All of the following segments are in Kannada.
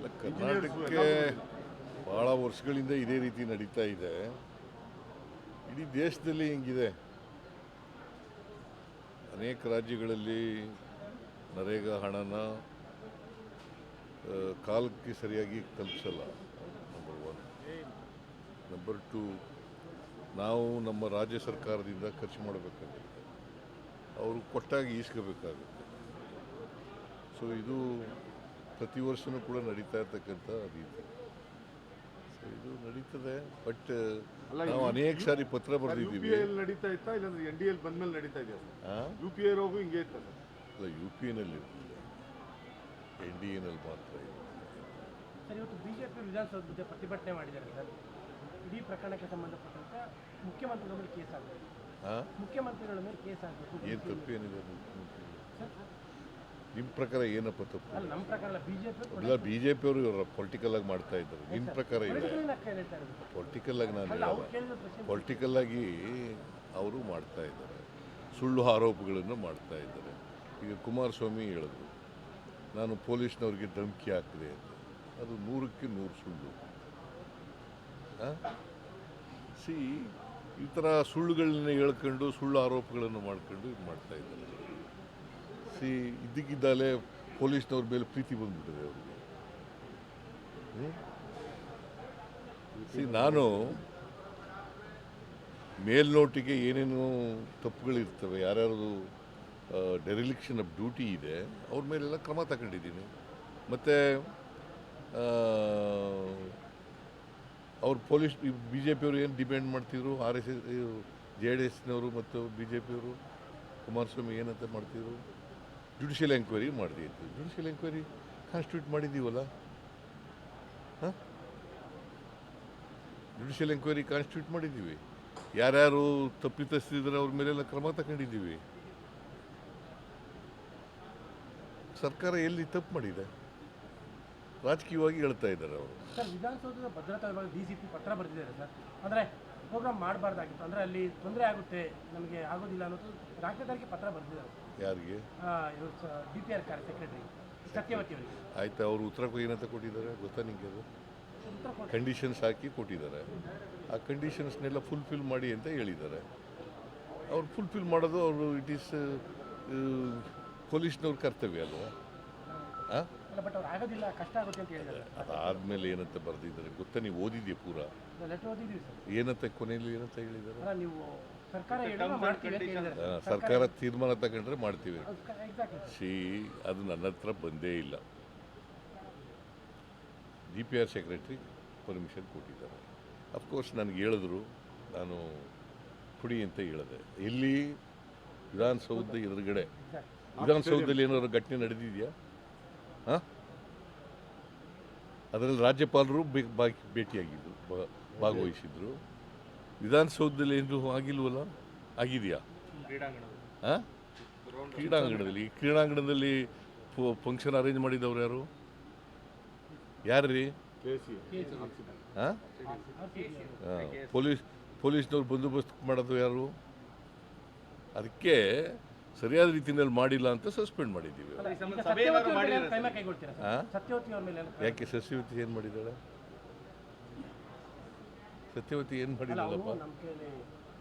ಇಲ್ಲ, ಕರ್ನಾಟಕಕ್ಕೆ ಭಾಳ ವರ್ಷಗಳಿಂದ ಇದೇ ರೀತಿ ನಡೀತಾ ಇದೆ. ಇಡೀ ದೇಶದಲ್ಲಿ ಹಿಂಗಿದೆ? ಅನೇಕ ರಾಜ್ಯಗಳಲ್ಲಿ ನರೇಗಾ ಹಣನ ಕಾಲಕ್ಕೆ ಸರಿಯಾಗಿ ತಲುಪಿಸಲ್ಲ. ನಂಬರ್ ಒನ್ ನಂಬರ್ ಟು ನಾವು ನಮ್ಮ ರಾಜ್ಯ ಸರ್ಕಾರದಿಂದ ಖರ್ಚು ಮಾಡಬೇಕಾಗುತ್ತೆ. ಅವರು ಕೊಟ್ಟಾಗಿ ಈಸ್ಕೋಬೇಕಾಗುತ್ತೆ. ಸೊ ಇದು ಪ್ರತಿ ವರ್ಷವೂ ಕೂಡ ನಡೀತಾ ಇರ್ತಕ್ಕಂಥ ರೀತಿ. ಸೊ ಇದು ನಡೀತದೆ ಬಟ್ ಅಲ್ಲ, ನಾವು ಅನೇಕ ಸಾರಿ ಪತ್ರ ಬರೆದಿದ್ದೀವಿ. ನಡೀತಾ ಇತ್ತಾ ಇಲ್ಲಾಂದ್ರೆ ಎನ್ ಡಿ ಎಲ್ ಬಂದ್ಮೇಲೆ ನಡೀತಾ ಇದೆಯಾ? ಯು ಪಿ ಐ ರೋಗು ಹಿಂಗೆ ಇತ್ತ ಸರ್ ಅಲ್ಲ ಯು ಪಿ ಎನಲ್ಲಿ ಇರಲಿಲ್ಲ. ಎನ್ ಡಿ ಎನಲ್ಲಿ ಮಾತ್ರ ಇದೆ ಸರ್ ಇವತ್ತು ಬಿಜೆಪಿ ವಿಧಾನಸೌಧ ಮುಂದೆ ಪ್ರತಿಭಟನೆ ಮಾಡಿದ್ದಾರೆ ಸರ್. ಇಡೀ ಪ್ರಕರಣಕ್ಕೆ ಸಂಬಂಧಪಟ್ಟಂತೆ ಮುಖ್ಯಮಂತ್ರಿಗಳ ಮೇಲೆ ಕೇಸ್ ಆಗಬೇಕು. ಹಾಂ ಮುಖ್ಯಮಂತ್ರಿಗಳ ಮೇಲೆ ಕೇಸ್ ಆಗಬೇಕು. ಏನು ತಪ್ಪೇನಿದೆ ಸರ್ ನಿಮ್ಮ ಪ್ರಕಾರ ಏನಪ್ಪ ತಪ್ಪು? ಇಲ್ಲ ಬಿ ಜೆ ಪಿಯವರು ಪೊಲಿಟಿಕಲ್ ಆಗಿ ಮಾಡ್ತಾ ಇದ್ದಾರೆ. ನಿಮ್ಮ ಪ್ರಕಾರ ಇದೆ ಪೊಲಿಟಿಕಲ್ ಆಗಿ ನಾನು ಹೇಳ ಹೇಳಲ್ಲ. ಪೊಲಿಟಿಕಲ್ ಆಗಿ ಅವರು ಮಾಡ್ತಾ ಇದ್ದಾರೆ. ಸುಳ್ಳು ಆರೋಪಗಳನ್ನು ಮಾಡ್ತಾ ಇದ್ದಾರೆ. ಈಗ ಕುಮಾರಸ್ವಾಮಿ ಹೇಳಿದ್ರು ನಾನು ಪೊಲೀಸ್ನವ್ರಿಗೆ ಧಮಕಿ ಹಾಕಿದೆ ಅಂತ. ಅದು ನೂರಕ್ಕೆ ನೂರು ಸುಳ್ಳು. ಸಿ ಈ ಥರ ಸುಳ್ಳುಗಳನ್ನ ಹೇಳ್ಕೊಂಡು ಸುಳ್ಳು ಆರೋಪಗಳನ್ನು ಮಾಡ್ಕೊಂಡು ಇದು ಮಾಡ್ತಾ ಇದ್ದಾರೆ. ಸಿ ಇದ್ದಕ್ಕಿದ್ದಾಗಲೇ ಪೊಲೀಸ್ನವ್ರ ಮೇಲೆ ಪ್ರೀತಿ ಬಂದ್ಬಿಟ್ಟಿದೆ ಅವರಿಗೆ. ನಾನು ಮೇಲ್ನೋಟಿಗೆ ಏನೇನು ತಪ್ಪುಗಳಿರ್ತವೆ ಯಾರ್ಯಾರು ಡೆರಿಲಿಕ್ಷನ್ ಆಫ್ ಡ್ಯೂಟಿ ಇದೆ, ಅವ್ರ ಮೇಲೆಲ್ಲ ಕ್ರಮ ತಗೊಂಡಿದ್ದೀನಿ. ಮತ್ತು ಅವ್ರು ಪೊಲೀಸ್ ಬಿ ಜೆ ಪಿಯವರು ಏನು ಡಿಪೆಂಡ್ ಮಾಡ್ತಿದ್ರು R S S J D ಎಸ್ನವರು ಮತ್ತು ಬಿ ಜೆ ಪಿಯವರು ಕುಮಾರಸ್ವಾಮಿ ಏನಂತ ಮಾಡ್ತಿದ್ರು? ಜುಡಿಷಿಯಲ್ ಎಂಕ್ವೈರಿ ಮಾಡಿದಿತ್ತು ಜುಡಿಷಿಯಲ್ ಎಂಕ್ವೈರಿ ಕಾನ್ಸ್ಟಿಟ್ಯೂಟ್ ಮಾಡಿದ್ದೀವಲ್ಲ? ಹಾಂ? ಜುಡಿಷಿಯಲ್ ಎಂಕ್ವೈರಿ ಕಾನ್ಸ್ಟಿಟ್ಯೂಟ್ ಮಾಡಿದ್ದೀವಿ. ಯಾರ್ಯಾರು ತಪ್ಪಿತಸ್ಥಿದ್ರೆ ಅವ್ರ ಮೇಲೆಲ್ಲ ಕ್ರಮ ತಗೊಂಡಿದ್ದೀವಿ. ಸರ್ಕಾರ ಎಲ್ಲಿ ತಪ್ಪು ಮಾಡಿದೆ? ರಾಜಕೀಯವಾಗಿ ಹೇಳ್ತಾ ಇದ್ದಾರೆ ಅವರು. ಸರ್, ವಿಧಾನಸೌಧದ ಭದ್ರತಾ ವಿಭಾಗ ಪತ್ರ ಬರೆದಿದ್ದಾರೆ ಸರ್. ಅಂದರೆ ಪ್ರೋಗ್ರಾಮ್ ಮಾಡಬಾರ್ದಾಗಿತ್ತು. ಅಂದರೆ ಅಲ್ಲಿ ತೊಂದರೆ ಆಗುತ್ತೆ ನಮಗೆ ಆಗೋದಿಲ್ಲ ಅನ್ನೋದು ರಾಜ್ಯದವರಿಗೆ ಪತ್ರ ಬರೆದಿದ್ದಾರೆ. ಯಾರಿಗೆ? ಡಿ ಪಿ ಆರ್ ಕಾರ್ಯ ಸೆಕ್ರೆಟರಿ ಸತ್ಯವತಿ ಅವರಿಗೆ ಆಯ್ತು ಅವರು ಉತ್ತರ ಏನಂತ ಕೊಟ್ಟಿದ್ದಾರೆ? ಗೊತ್ತಾ ನಿಮಗೆ ಅದು? ಕಂಡೀಷನ್ಸ್ ಹಾಕಿ ಕೊಟ್ಟಿದ್ದಾರೆ. ಆ ಕಂಡೀಷನ್ಸ್ನೆಲ್ಲ ಫುಲ್ಫಿಲ್ ಮಾಡಿ ಅಂತ ಹೇಳಿದ್ದಾರೆ. ಅವ್ರು ಫುಲ್ಫಿಲ್ ಮಾಡೋದು ಅವರು ಇಟ್ ಈಸ್ ಪೊಲೀಸ್ನವ್ರ ಕರ್ತವ್ಯ ಅಲ್ವಾ? ಹಾಂ ಅಲ್ಲ ಬಟ್ ಅವ್ರು ಆಗೋದಿಲ್ಲ ಕಷ್ಟ ಆಗುತ್ತೆ ಅಂತ ಹೇಳಿದ್ದಾರೆ. ಅದಾದ್ಮೇಲೆ ಏನಂತ ಬರೆದಿದ್ದಾರೆ? ಗೊತ್ತಾ ನೀವು ಓದಿದ್ಯಾ ಪೂರ? ಏನಂತ ಕೊನೆಯಲ್ಲಿ ಏನಂತ ಹೇಳಿದ್ದಾರೆ? ಅಲ್ಲ ನೀವು ಸರ್ಕಾರ ತೀರ್ಮಾನ ತಗೊಂಡ್ರೆ ಮಾಡ್ತೀವಿ. ಎಕ್ಸಾಕ್ಟ್ಲಿ ಸಿ ಅದು ನನ್ನ ಹತ್ರ ಬಂದೇ ಇಲ್ಲ. G P R secretary permission ಕೊಟ್ಟಿದ್ದಾರೆ. ಅಫ್ಕೋರ್ಸ್ ನನಗೆ ಹೇಳಿದ್ರು ನಾನು ಪುಡಿ ಅಂತ ಹೇಳಿದೆ. ಎಲ್ಲಿ? ವಿಧಾನಸೌಧ ಎದುರುಗಡೆ. ವಿಧಾನಸೌಧದಲ್ಲಿ ಏನಾದ್ರು ಘಟನೆ ನಡೆದಿದೆಯಾ? ಹಾಂ? ಅದರಲ್ಲಿ ರಾಜ್ಯಪಾಲರು ಭೇಟಿಯಾಗಿದ್ದರು ಬಾ- ಭಾಗವಹಿಸಿದ್ರು. ವಿಧಾನಸೌಧದಲ್ಲಿ ಏನು ಆಗಿಲ್ವಲ್ಲ? ಆಗಿದೆಯಾ? ಹಾಂ ಕ್ರೀಡಾಂಗಣದಲ್ಲಿ. ಈ ಕ್ರೀಡಾಂಗಣದಲ್ಲಿ ಫಂಕ್ಷನ್ ಅರೇಂಜ್ ಮಾಡಿದವ್ರು ಯಾರು? ಯಾರು ರೀ ಕೆ ಸಿ ಹಾಂ ಪೊಲೀಸ್ ಪೊಲೀಸ್ನವ್ರು ಬಂದೋಬಸ್ತ್ ಮಾಡೋದು ಯಾರು? ಅದಕ್ಕೆ ಸರಿಯಾದ ರೀತಿಯಲ್ಲಿ ಮಾಡಿಲ್ಲ ಅಂತ ಸಸ್ಪೆಂಡ್ ಮಾಡಿದ್ದೀವಿ. ಯಾಕೆ ಸಸ್ಯವತಿ ಏನು ಮಾಡಿದ್ದಾಳೆ? ಸತ್ಯವತಿ ಏನು ಮಾಡಿದ್ದಾರಪ್ಪ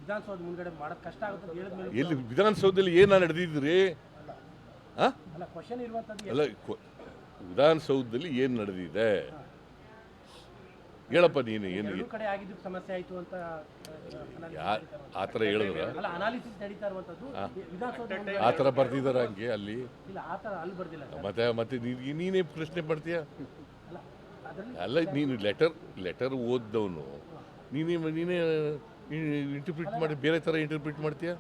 ವಿಧಾನಸೌಧ ಮುಂದ್ಗಡೆ ಮಾಡೋದು ಕಷ್ಟ ಆಗುತ್ತೆ ಹೇಳಿದ್ಮೇಲೆ ಎಲ್ಲಿ ವಿಧಾನಸೌಧದಲ್ಲಿ ಏನು ನಡೆದಿದ್ರಿ ಅಲ್ಲ. ಕ್ವಶನ್ ಇರುವಂಥದ್ದು ಅಲ್ಲ ವಿಧಾನಸೌಧದಲ್ಲಿ ಏನು ನಡೆದಿದೆ? ಹೇಳಪ್ಪ ನೀನು ಏನು ಕಡೆ ಆಗಿದ್ದು ಸಮಸ್ಯೆ ಆಯಿತು ಅಂತ ಆ, ಥರ ಹೇಳಿದ್ರ ಅಲ್ಲ ಅನಾಲಿಸಿಸ್ ನಡೀತಾ ಇರುವಂಥದ್ದು. ವಿಧಾನಸೌಧ ಆ ಥರ ಬರ್ದಿದ್ದಾರೆ ಹಂಗೆ ಅಲ್ಲಿ? ಇಲ್ಲ ಆ ಥರ ಅಲ್ಲಿ ಬರ್ದಿಲ್ಲ ಮತ್ತೆ ಮತ್ತೆ ನೀನು ನೀನೇ ಪ್ರಶ್ನೆ ಪಡ್ತೀಯ? ಅಲ್ಲ ಅಲ್ಲ ನೀನು ಲೆಟರ್ ಲೆಟರ್ ಓದ್ದವನು. ನೀನೇ ನೀನೇ ಇಂಟರ್ಪ್ರಿಟ್ ಮಾಡಿ, ಬೇರೆ ಥರ ಇಂಟರ್ಪ್ರಿಟ್ ಮಾಡ್ತೀಯ?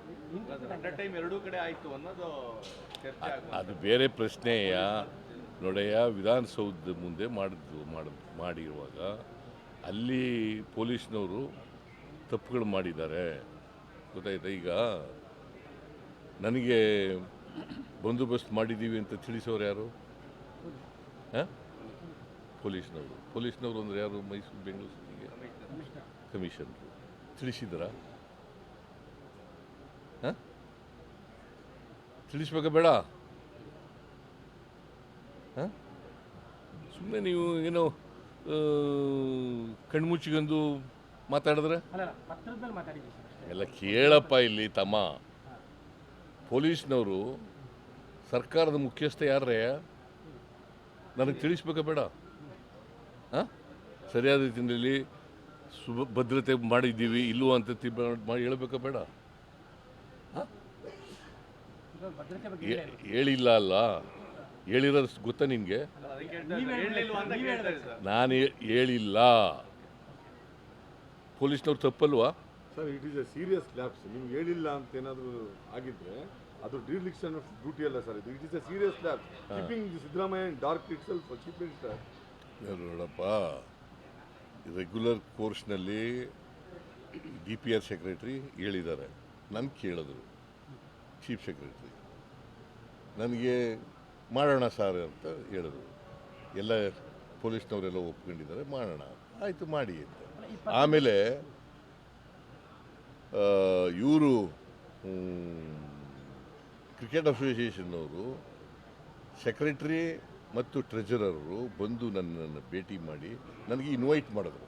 ಅದು ಬೇರೆ ಪ್ರಶ್ನೆಯ ನೋಡಯ್ಯ ವಿಧಾನಸೌಧದ ಮುಂದೆ ಮಾಡಿದ್ದು, ಮಾಡ್, ಮಾಡಿರುವಾಗ ಅಲ್ಲಿ ಪೊಲೀಸ್ನವರು ತಪ್ಪುಗಳು ಮಾಡಿದ್ದಾರೆ. ಗೊತ್ತಾಯ್ತಾ? ಈಗ ನನಗೆ ಬಂದೋಬಸ್ತ್ ಮಾಡಿದ್ದೀವಿ ಅಂತ ತಿಳಿಸೋರು ಯಾರು? ಹಾಂ? ಪೊಲೀಸ್ನವರು. ಪೊಲೀಸ್ನವರು ಅಂದರೆ ಯಾರು? ಮೈಸೂರು, ಬೆಂಗಳೂರು ಸಿಟಿಗೆ ಕಮಿಷನರು ತಿಳಿಸಿದ್ರ ತಿಳಿಸ್ಬೇಕಾ ಬೇಡ? ಹಾಂ? ಸುಮ್ಮನೆ ನೀವು ಏನೋ ಕಣ್ಮುಚ್ಚಿಗೊಂದು ಮಾತಾಡಿದ್ರೆ? ಎಲ್ಲ ಕೇಳಪ್ಪ ಇಲ್ಲಿ ತಮ್ಮ. ಪೊಲೀಸ್ನವರು ಸರ್ಕಾರದ ಮುಖ್ಯಸ್ಥ ಯಾರೇ ನನಗೆ ತಿಳಿಸ್ಬೇಕಾ ಬೇಡ. ಹಾಂ? ಸರಿಯಾದ ರೀತಿಯಲ್ಲಿ ಸುಭ ಭದ್ರತೆ ಮಾಡಿದ್ದೀವಿ ಇಲ್ವೋ ಅಂತ ಮಾಡಿ ಹೇಳ್ಬೇಕಾ ಬೇಡ. ಹೇಳಿಲ್ಲ ಅಲ್ಲ. ಹೇಳಿರೋದು ಗೊತ್ತಾ ನಿಮಗೆ ಸರ್ ನಾನು ಹೇಳಿಲ್ಲ. ಪೊಲೀಸ್ನವ್ರು ತಪ್ಪಲ್ವಾ? Sir it is a serious lapse ನಿಮ್ಗೆ ಹೇಳಿಲ್ಲ ಅಂತ ಏನಾದರೂ ಆಗಿದ್ರೆ ಅದು ಡಿಲಿಕ್ಷನ್ ಆಫ್ ಡ್ಯೂಟಿ ಅಲ್ಲ ಸರ್ ಇದು. It is a serious lapse keeping Siddaramaiah dark itself chief minister ನೋಡಪ್ಪ. ರೆಗ್ಯುಲರ್ ಕೋರ್ಸ್ನಲ್ಲಿ ಡಿ ಪಿ ಆರ್ ಸೆಕ್ರೆಟ್ರಿ ಹೇಳಿದ್ದಾರೆ. ನಾನು ಕೇಳಿದ್ರು. ಚೀಫ್ ಸೆಕ್ರೆಟ್ರಿ ನನಗೆ ಮಾಡೋಣ ಸರ್ ಅಂತ ಹೇಳಿದ್ರು. ಎಲ್ಲ ಪೊಲೀಸ್ನವರೆಲ್ಲ ಒಪ್ಕೊಂಡಿದ್ದಾರೆ, ಮಾಡೋಣ. ಆಯಿತು, ಮಾಡಿ ಅಂತ. ಆಮೇಲೆ ಇವರು ಕ್ರಿಕೆಟ್ ಅಸೋಸಿಯೇಷನ್ನವರು ಸೆಕ್ರೆಟ್ರಿ ಮತ್ತು ಟ್ರೆಜರರು ಬಂದು ನನ್ನನ್ನು ಭೇಟಿ ಮಾಡಿ ನನಗೆ ಇನ್ವೈಟ್ ಮಾಡಿದ್ರು.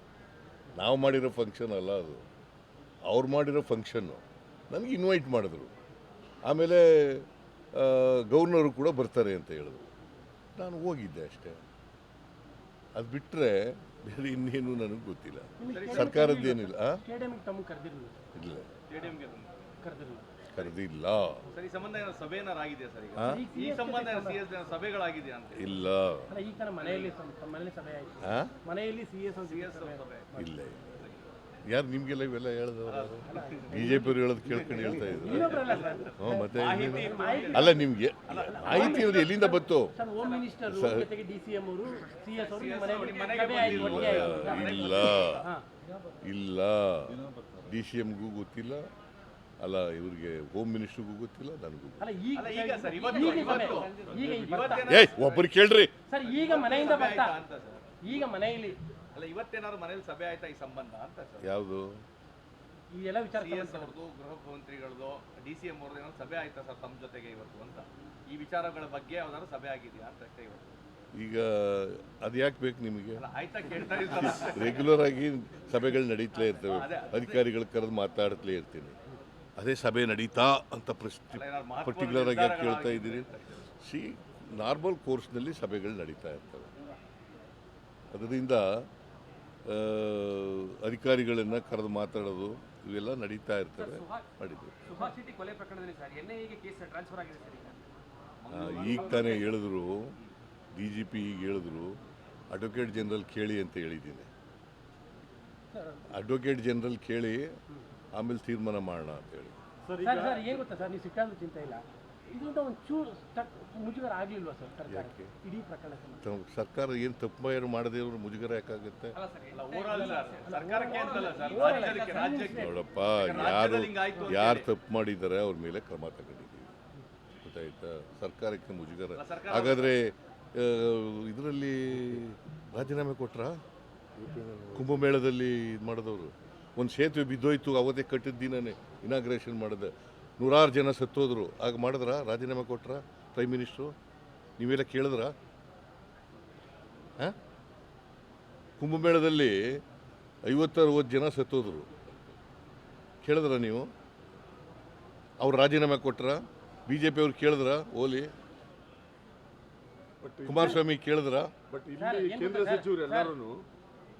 ನಾವು ಮಾಡಿರೋ ಫಂಕ್ಷನ್ ಅಲ್ಲ ಅದು. ಅವ್ರು ಮಾಡಿರೋ ಫಂಕ್ಷನ್ನು ನನಗೆ ಇನ್ವೈಟ್ ಮಾಡಿದ್ರು. ಆಮೇಲೆ ಗೌರ್ನರು ಕೂಡ ಬರ್ತಾರೆ ಅಂತ ಹೇಳಿದ್ರು. ನಾನು ಹೋಗಿದ್ದೆ ಅಷ್ಟೇ. ಅದು ಬಿಟ್ಟರೆ ಬೇರೆ ಇನ್ನೇನು ನನಗೆ ಗೊತ್ತಿಲ್ಲ. ಸರ್ಕಾರದ್ದೇನಿಲ್ಲ ಇಲ್ಲ. ಕರೆದಿಲ್ಲ. ಸರ್ ಸಂಬಂಧ ಏನೋ ಸಭೆ ಏನಾರು ಆಗಿದೆಯಾ ಸರ್ ಈ ಸಂಬಂಧ ಸಿ ಎಸ್ ಸಭೆಗಳಾಗಿದೆಯಾ ಅಂತ? ಇಲ್ಲ. ಇಲ್ಲ ಇಲ್ಲ. ಯಾರು ನಿಮಗೆಲ್ಲ ಇವೆಲ್ಲ ಹೇಳಿದವರು? ಬಿ ಜೆ ಪಿಯವ್ರು ಹೇಳೋದು ಕೇಳ್ಕೊಂಡು ಹೇಳ್ತಾ ಇದ್ರು ಹ್ಞೂ ಮತ್ತೆ ಅಲ್ಲ ನಿಮಗೆ ಮಾಹಿತಿ ಅವ್ರು ಎಲ್ಲಿಂದ ಬಂತು? ಸರ್ ಹೋಮ್ ಮಿನಿಸ್ಟರ್ ಜೊತೆಗೆ ಡಿ ಅವರು ಸಿ ಅವರು ಮನೆಯಲ್ಲಿ ಸಭೆ ಆಯ್ತು ಒಟ್ಟಿಗೆ ಇಲ್ಲ. ಇಲ್ಲ. ಡಿ ಸಿ ಎಮ್ಗೂ ಗೊತ್ತಿಲ್ಲ. ಅಲ್ಲ ಇವರಿಗೆ ಹೋಮ್ ಮಿನಿಸ್ಟ್ರಿಗೂ ಗೊತ್ತಿಲ್ಲ ನನಗೂ. ಏಯ್ ಒಬ್ಬರು ಕೇಳ್ರಿ. ಸರ್ ಈಗ ಮನೆಯಿಂದ ಬರ್ತಾ. ಅಂತ ಸರ್? ಈಗ ಮನೆಯಲ್ಲಿ. ಅಲ್ಲ ಇವತ್ತೇನಾದ್ರು ಮನೇಲಿ ಸಭೆ ಆಯ್ತಾ ಈ ಸಂಬಂಧ ಅಂತ ಸರ್? ಯಾವುದು? ಈ ಎಲ್ಲ ವಿಚಾರ ಎಸ್ ಅವ್ರದ್ದು ಗೃಹ ಮಂತ್ರಿಗಳದ್ದು ಡಿ ಸಿ ಎಂ ಅವ್ರದ್ದು ಏನಾದ್ರು ಸಭೆ ಆಯ್ತಾ ಸರ್ ತಮ್ಮ ಜೊತೆಗೆ ಇವತ್ತು ಅಂತ? ಈ ವಿಚಾರಗಳ ಬಗ್ಗೆ ಯಾವ್ದಾದ್ರು ಸಭೆ ಆಗಿದೆಯಾ ಅಂತ ಅಷ್ಟೇ ಇವತ್ತು. ಈಗ ಅದು ಯಾಕೆ ಬೇಕು ನಿಮಗೆ? ಅಲ್ಲ ಆಯ್ತಾ ಕೇಳ್ತಾ ಇದ್ದಾರೆ ರೆಗ್ಯುಲರ್ ಆಗಿ ಸಭೆಗಳು ನಡೀತಲೇ ಇರ್ತವೆ. ಅಧಿಕಾರಿಗಳು ಕರೆದು ಮಾತಾಡ್ತಲೇ ಇರ್ತೀನಿ. ಅದೇ ಸಭೆ ನಡೀತಾ ಅಂತ ಪ್ರಶ್ನೆ ಪರ್ಟಿಕ್ಯುಲರ್ ಆಗಿ ಯಾಕೆ ಕೇಳ್ತಾ ಇದ್ದೀರಿ? ಸಿ ನಾರ್ಮಲ್ ಕೋರ್ಸ್ನಲ್ಲಿ ಸಭೆಗಳು ನಡೀತಾ ಇರ್ತವೆ. ಅದರಿಂದ ಅಧಿಕಾರಿಗಳನ್ನು ಕರೆದು ಮಾತಾಡೋದು ಇವೆಲ್ಲ ನಡೀತಾ ಇರ್ತವೆ. ಮಾಡಿದ್ರು. ಈಗ. ತಾನೇ ಹೇಳಿದ್ರು ಡಿ ಜಿ ಪಿ ಈಗ ಹೇಳಿದ್ರು ಅಡ್ವೊಕೇಟ್ ಜನರಲ್ ಕೇಳಿ ಅಂತ ಹೇಳಿದ್ದೀನಿ. ಅಡ್ವೊಕೇಟ್ ಜನರಲ್ ಕೇಳಿ ಆಮೇಲೆ ತೀರ್ಮಾನ ಮಾಡೋಣ ಅಂತ ಹೇಳಿ. ಸರ್ ಸರ್ ಸರ್ ಗೊತ್ತಾ ಸರ್ ನೀವು ಸಿಟ್ಟಾದ್ರೂ ಚಿಂತೆ ಇಲ್ಲ. ಇದರಿಂದ ಒಂದು ಚೂರು ತಕ್- ಮುಜುಗರ ಆಗ್ಲಿಲ್ವಾ ಸರ್ ಸರ್ಕಾರ? ಯಾಕೆ? ಇಡೀ ಪ್ರಕರಣ ತಮ್ಮ ಸರ್ಕಾರ ಏನು ತಪ್ಪು ಏನು ಮಾಡದೇ ಇರೋರು ಮುಜುಗರ ಯಾಕಾಗುತ್ತೆ? ಅಲ್ಲ ಸರ್ ಇಲ್ಲ ಓವರಾಲ್ ಸರ್ ಸರ್ಕಾರಕ್ಕೆ ಅಂತಲ್ಲ ಸರ್ ರಾಜ್ಯಕ್ಕೆ ರಾಜ್ಯಕ್ಕೆ. ನೋಡಪ್ಪ ಯಾರು ಯಾರು ತಪ್ಪು ಮಾಡಿದ್ದಾರೆ ಅವ್ರ ಮೇಲೆ ಕ್ರಮ ತಗೊಂಡಿದ್ದೀವಿ. ಗೊತ್ತಾಯ್ತಾ? ಸರ್ಕಾರಕ್ಕೆ ಮುಜುಗರ. ಹಾಗಾದ್ರೆ ಇದರಲ್ಲಿ ರಾಜೀನಾಮೆ ಕೊಟ್ರಾ? ಕುಂಭಮೇಳದಲ್ಲಿ ಇದು ಮಾಡಿದವರು. ಒಂದು ಸೇತುವೆ ಬಿದ್ದೋಯ್ತು ಅವತ್ತೇ ಕಟ್ಟಿದ ದಿನನೇ ಇನಾಗ್ರೇಷನ್ ಮಾಡಿದೆ. ನೂರಾರು ಜನ ಸತ್ತೋದ್ರು. ಆಗ ಮಾಡಿದ್ರ? ರಾಜೀನಾಮೆ ಕೊಟ್ರ? ಪ್ರೈಮ್ ಮಿನಿಸ್ಟ್ರು ನೀವೆಲ್ಲ ಕೇಳಿದ್ರ? ಕುಂಭಮೇಳದಲ್ಲಿ ಐವತ್ತರವತ್ತು ಜನ ಸತ್ತೋದ್ರು. ಕೇಳಿದ್ರ ನೀವು? ಅವ್ರು ರಾಜೀನಾಮೆ ಕೊಟ್ರ? ಬಿ ಜೆ ಪಿ ಅವ್ರು ಕೇಳಿದ್ರ? ಓಲಿ? ಕುಮಾರಸ್ವಾಮಿ ಕೇಳಿದ್ರ? ಬಟ್ ಕೇಂದ್ರ ಗೊತ್ತಾ ಸಚಿವರು ಎಲ್ಲರೂ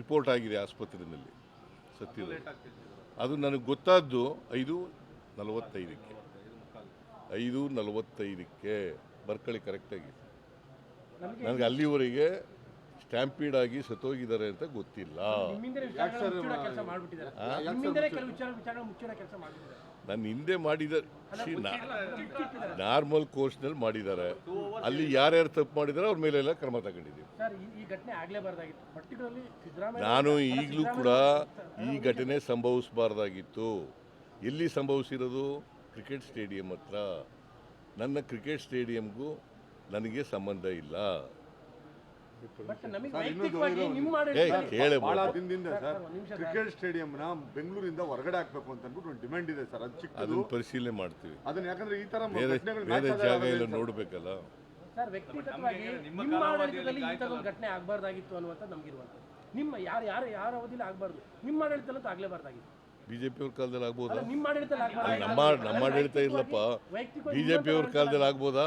ರಿಪೋರ್ಟ್ ಆಗಿದೆ ಆಸ್ಪತ್ರೆಯಲ್ಲಿ. ಸತ್ತಿದೆ ಅದು ನನಗೆ ಗೊತ್ತಾದ್ದು ಐದು ನಲವತ್ತೈದಕ್ಕೆ. ಐದು ನಲವತ್ತೈದಕ್ಕೆ ಬರ್ಕಳಿ ಕರೆಕ್ಟಾಗಿ ನನಗೆ ಅಲ್ಲಿವರೆಗೆ ಸ್ಟ್ಯಾಂಪೀಡ್ ಆಗಿ ಸತ್ತೋಗಿದ್ದಾರೆ ಅಂತ ಗೊತ್ತಿಲ್ಲ. ನನ್ನ ಹಿಂದೆ ಮಾಡಿದ. ನಾರ್ಮಲ್ ಕೋರ್ಸ್ನಲ್ಲಿ ಮಾಡಿದ್ದಾರೆ. ಅಲ್ಲಿ ಯಾರ್ಯಾರು ತಪ್ಪು ಮಾಡಿದ್ದಾರೆ ಅವ್ರ ಮೇಲೆಲ್ಲ ಕ್ರಮ ತಗೊಂಡಿದ್ದೀವಿ. ನಾನು ಈಗಲೂ ಕೂಡ ಈ ಘಟನೆ ಸಂಭವಿಸಬಾರ್ದಾಗಿತ್ತು. ಎಲ್ಲಿ ಸಂಭವಿಸಿರೋದು? ಕ್ರಿಕೆಟ್ ಸ್ಟೇಡಿಯಂ ಹತ್ರ. ನನ್ನ ಕ್ರಿಕೆಟ್ ಸ್ಟೇಡಿಯಂಗೂ ನನಗೆ ಸಂಬಂಧ ಇಲ್ಲ ಬಟ್ ನಮಗೆ ಸರ್, ಇನ್ನೊಂದು ವೈಯಕ್ತಿಕವಾಗಿ ಇರೋ- ನಿಮ್ಮ ಏ ಆಡಳಿತದಲ್ಲಿ- ಕೇಳೆ ಬಹಳ ದಿನದಿಂದ ಸರ್. ಕ್ರಿಕೆಟ್ ಸ್ಟೇಡಿಯಂನ ಬೆಂಗಳೂರಿಂದ ಹೊರಗಡೆ ಹಾಕ್ಬೇಕು ಅಂತ ಅಂದ್ಬಿಟ್ಟು ಒಂದು ಡಿಮ್ಯಾಂಡ್ ಇದೆ ಸರ್ ಅದು ಚಿಕ್ಕದು ಅದನ್ನ ಪರಿಶೀಲನೆ ಮಾಡ್ತೀವಿ. ಅದನ್ನ ಯಾಕಂದ್ರೆ ಈ ತರ ಬೇರೆ ಘಟನೆಗಳು ಬೇರೆ match ಜಾಗ ಆದಾಗ ಎಲ್ಲ. ನೋಡಬೇಕಲ್ಲ. ಸರ್ ವ್ಯಕ್ತಿಗತವಾಗಿ ನಿಮ್ಮ ಆಡಳಿತದಲ್ಲಿ ಕಾಯ್ತಲ್ಲ. ಇಂಥದ್ದೊಂದು ಘಟನೆ ಆಗಬಾರ್ದಾಗಿತ್ತು ಅನ್ನುವಂಥದ್ದು ನಮಗಿರುವಂಥದ್ದು. ನಿಮ್ಮ ಯಾರು ಯಾರು ಯಾರ ಅವಧಿಯಲ್ಲಿ ಆಗಬಾರ್ದು. ನಿಮ್ಮ ಆಡಳಿತದಲ್ಲಂತೂ ಆಗಲೇಬಾರ್ದಾಗಿತ್ತು. ಬಿಜೆಪಿ ಅವ್ರ ಕಾಲದಲ್ಲಿ ಆಗ್ಬೋದಾ? ಅಲ್ಲ ನಿಮ್ಮ ನಮ್ಮ ನಮ್ಮ ಆಡಳಿತ ಇಲ್ಲಪ್ಪ ಬಿಜೆಪಿ ಅವ್ರ ಕಾಲದಲ್ಲಿ ಆಗ್ಬೋದಾ?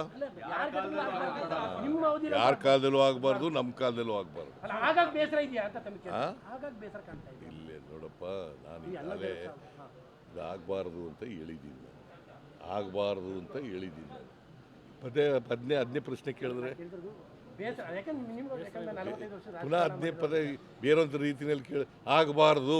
ನಿಮ್ಮ ಅವಧಿಯಲ್ಲಿ ಯಾರ ಕಾಲದಲ್ಲೂ ಆಗಬಾರ್ದು ನಮ್ಮ ಕಾಲದಲ್ಲೂ ಆಗಬಾರ್ದು. ಇಲ್ಲ ಬೇಸರ ಇದೆಯಾ ಅಂತ ತಮಗೆ ಆ? ಆಗಾಗ ಬೇಸರ ಕಾಣ್ತಾ ಇದೆ ಇಲ್ಲೇ ನೋಡಪ್ಪ ನಾನು ಈಗಾಗಲೇ ಬೇಸರ, ಆಗಬಾರ್ದು ಅಂತ ಹೇಳಿದ್ದೀನಿ ನಾನು. ಆಗಬಾರ್ದು ಅಂತ ಹೇಳಿದ್ದೀನಿ ನಾನು. ಪದೇ ಹದಿನೇ ಹದಿನೇ ಪ್ರಶ್ನೆ ಕೇಳಿದ್ರೆ? ಬೇಸರ ಯಾಕಂದ್ರೆ ನಿಮ್ಗೆ ಯಾಕಂದ್ರೆ ನಲವತ್ತೈದು ವರ್ಷ ಪುನಃ ಹದಿನೇ ಪದೇ ಬೇರೊಂದು ರೀತಿಯಲ್ಲಿ ಕೇಳಿ ಆಗಬಾರ್ದು.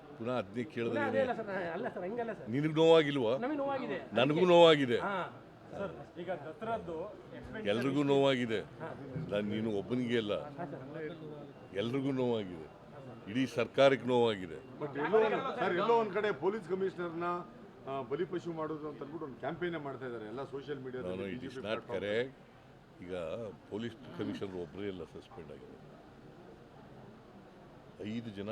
ಪುನಃ ಅದನ್ನೇ ಇಲ್ಲ, ಕೇಳಿದ್ರೆ ಅದೇ ಅಲ್ಲ ಸರ್ ಅಲ್ಲ ಸರ್ ಹಂಗಲ್ಲ ಸರ್. ನಿನಗೆ ನೋವಾಗಿಲ್ವಾ? ನಮಗೆ ನೋವಾಗಿದೆ. ನನಗೂ ನೋವಾಗಿದೆ. ಹಾ. ಸರ್ ಈಗ ದಸರಾದ್ದು ಎಲ್ರಿಗೂ ನೋವಾಗಿದೆ. ನಾನು ನೀನು ಒಬ್ಬನಿಗೆ ಅಲ್ಲ. ಎಲ್ರಿಗೂ ನೋವಾಗಿದೆ. ಇಡೀ ಸರ್ಕಾರಕ್ಕೆ ನೋವಾಗಿದೆ. ಬಟ್ ಎಲ್ಲೋ ಒಂದ್- ಸರ್ ಎಲ್ಲೋ ಒಂದ್ ಕಡೆ ಪೊಲೀಸ್ ಕಮಿಷನರ್ನ ಬಲಿಪಶು ಮಾಡೋದು ಅಂತ ಅಂದ್ಬಿಟ್ಟು ಒಂದು ಕ್ಯಾಂಪೇನ್ ಮಾಡ್ತಾ ಇದ್ದಾರೆ ಎಲ್ಲ ಸೋಷಿಯಲ್ ಮೀಡಿಯಾದಲ್ಲಿ ಇಟ್ ಇಸ್ ನಾಟ್ ಕರೆಕ್ಟ್ ಈಗ ಪೊಲೀಸ್ ಕಮಿಷನರ್ ಒಬ್ಬರೇ ಎಲ್ಲ ಸಸ್ಪೆಂಡ್ ಆಗಿದೆ ಐದು ಜನ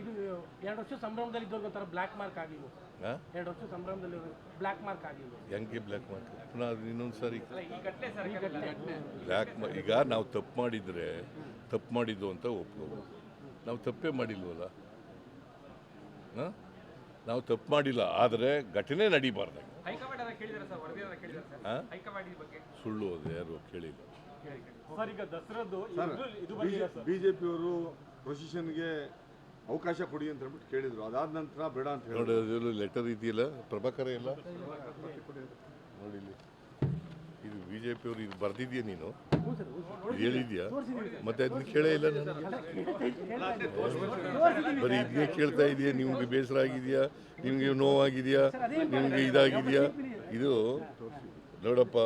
ಇದು ಎರಡು ವರ್ಷ ಸಂಭ್ರಮದಲ್ಲಿ ಇದ್ದವ್ರಿಗೆ ಒಂಥರ ಬ್ಲ್ಯಾಕ್ ಮಾರ್ಕ್ ಆಗಲಿಲ್ಲ ಹಾಂ ಎರಡು ವರ್ಷ ಸಂಭ್ರಮದಲ್ಲಿ ಬ್ಲ್ಯಾಕ್ ಮಾರ್ಕ್ ಆಗಿ ಹೆಂಗೆ ಬ್ಲ್ಯಾಕ್ ಮಾರ್ಕ್ ಪುನಃ ಅದು ಇನ್ನೊಂದು ಸಾರಿ ಅಲ್ಲ ಈ ಘಟನೆ ಸರ್ ಘಟನೆ ಬ್ಲ್ಯಾಕ್ ಮಾ ಈಗ ನಾವು ತಪ್ಪು ಮಾಡಿದರೆ ತಪ್ಪು ಮಾಡಿದ್ದು ಅಂತ ಒಪ್ಕೋಬೋದು ನಾವು ತಪ್ಪೇ ಮಾಡಿಲ್ವಲ್ಲ ಹಾಂ ನಾವು ತಪ್ಪು ಮಾಡಿಲ್ಲ ಆದರೆ ಘಟನೆ ನಡೀಬಾರ್ದು ಹೈಕಮಾಂಡ್ ಅದ ಕೇಳಿದಾರೆ ಸರ್ ವರದಿ ಅದ ಕೇಳಿದಾರೆ ಸರ್ ಹಾ? ಸುಳ್ಳು ಅದು ಯಾರು ಕೇಳಿಲ್ಲ ಸರ್ ಈಗ ದಸರಾದ್ದು ಬಿಜೆಪಿಯವರು ಪ್ರೊಸಿಷನ್ಗೆ ಅವಕಾಶ ಕೊಡಿ ಅಂತ ಹೇಳ್ಬಿಟ್ಟು ಕೇಳಿದ್ರು. ಅದಾದ ನಂತರ ಬೇಡ ಅಂತ ಅದೆಲ್ಲ ಲೆಟರ್ ಇದೆಯಲ್ಲ? ಪ್ರಭಾಕರ ಎಲ್ಲ ನೋಡಿ ಇಲ್ಲಿ. ಇದು ಬಿ ಜೆ ಪಿಯವರು ಇದು ಬರ್ದಿದ್ಯಾ ನೀನು? ಹೇಳಿದ್ಯಾ? ಮತ್ತೆ ಅದನ್ನ ಕೇಳೇ ಇಲ್ಲ ಬರೀ ಇದನ್ನೇ ಕೇಳ್ತಾ ಇದೆಯಾ? ನಿಮ್ಗೆ ಬೇಸರ ಆಗಿದೆಯಾ? ನಿಮ್ಗೆ ನೋವಾಗಿದೆಯಾ? ನಿಮ್ಗೆ ಇದಾಗಿದೆಯಾ? ಇದು ನೋಡಪ್ಪ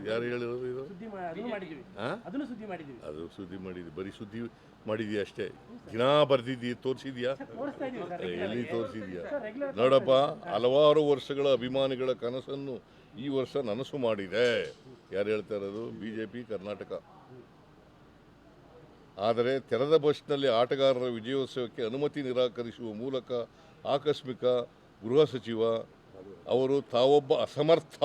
ಇದು ಯಾರು ಹೇಳಿರೋದು ಇದು? ಸುದ್ದಿ ಮಾ- ಅದನ್ನು ಮಾಡಿದ್ದೀವಿ. ಹಾಂ ಅದನ್ನು ಸುದ್ದಿ ಮಾಡಿದ್ದೀವಿ. ಅದು ಸುದ್ದಿ ಮಾಡಿದ್ವಿ. ಬರೀ ಸುದ್ದಿ ಮಾಡಿದ್ಯಾ ಅಷ್ಟೇ. ದಿನಾ ಬರ್ದಿದ್ದೀಯ ತೋರಿಸಿದ್ಯಾ? ತೋರಿಸ್ತಾ ಇದೀವಿ ಸರ್ ಎಲ್ಲಿ ತೋರಿಸಿದ್ಯಾ? ಸರ್ ರೆಗ್ಯುಲರ್ ನೋಡಪ್ಪ ಹಲವಾರು ವರ್ಷಗಳ ಅಭಿಮಾನಿಗಳ ಕನಸನ್ನು ಈ ವರ್ಷ ನನಸು ಮಾಡಿದೆ. ಯಾರು ಹೇಳ್ತಾ ಇರೋದು? B J P Karnataka. ಆದರೆ ತೆರೆದ ಬಸ್ನಲ್ಲಿ ಆಟಗಾರರ ವಿಜಯೋತ್ಸವಕ್ಕೆ ಅನುಮತಿ ನಿರಾಕರಿಸುವ ಮೂಲಕ ಆಕಸ್ಮಿಕ ಗೃಹ ಸಚಿವ ಅವರು ತಾವೊಬ್ಬ ಅಸಮರ್ಥ.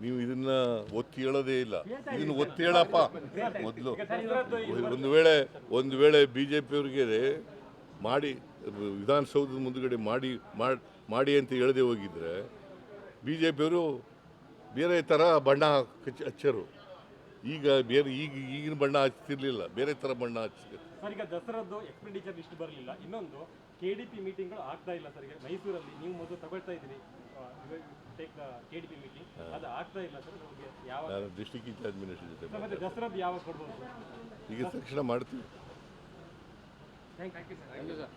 ನೀವು ಇದನ್ನ ಒತ್ತಿ ಹೇಳೋದೇ ಇಲ್ಲ. ಇದನ್ನ ಒತ್ತಿ ಹೇಳಪ್ಪ. ಮೊದಲು ಒಂದು ವೇಳೆ ಒಂದು ವೇಳೆ ಬಿ ಜೆ ಪಿಯವ್ರಿಗೆ ಮಾಡಿ ವಿಧಾನಸೌಧದ ಮುಂದುಗಡೆ ಮಾಡಿ ಮಾಡ್- ಮಾಡಿ ಅಂತ ಹೇಳದೆ ಹೋಗಿದ್ರೆ ಬಿ ಜೆ ಪಿಯವರು ಬೇರೆ ಥರ ಬಣ್ಣ ಹಚ್ಚ ಹಚ್ಚರು. ಈಗ ಬೇರೆ ಈಗ ಈಗಿನ ಬಣ್ಣ ಹಚ್ತಿರ್ಲಿಲ್ಲ. ಬೇರೆ ಥರ ಬಣ್ಣ ಹಚ್ಚಿದ್ರು ಸರ್ ಈಗ ದಸರಾದ್ದು ಎಕ್ಸ್ಪೆಂಡಿಚರ್ ಲಿಸ್ಟ್ ಬರಲಿಲ್ಲ. ಇನ್ನೊಂದು ಕೆ ಡಿ ಪಿ ಮೀಟಿಂಗ್ಗಳು ಆಗ್ತಾ ಇಲ್ಲ ಸರ್. ಈಗ ಮೈಸೂರಲ್ಲಿ ನೀವು ಮೊದಲು ತಗೊಳ್ತಾ ಇದ್ದೀರಿ. ಟೇಕ್ ದ ಪಿ ಮೀಟಿಂಗ್ ಅದು ಆಗ್ತಾ ಇಲ್ಲ ಸರ್ ನಮಗೆ ಯಾವ ನಾನು ಡಿಸ್ಟಿಕ್ ಇನ್ಚಾರ್ಜ್ ಮಿನಿಸ್ಟರ್ ಜೊತೆ ಸರ್, ಮತ್ತೆ ಮಾತಾಡ್ತೀನಿ. ದಸರಾದ ಯಾವಾಗ ಕೊಡ್ಬೋದು? ಸರ್? ಈಗ ತಕ್ಷಣ ಮಾಡ್ತೀವಿ ಥ್ಯಾಂಕ್ ಯು ಸರ್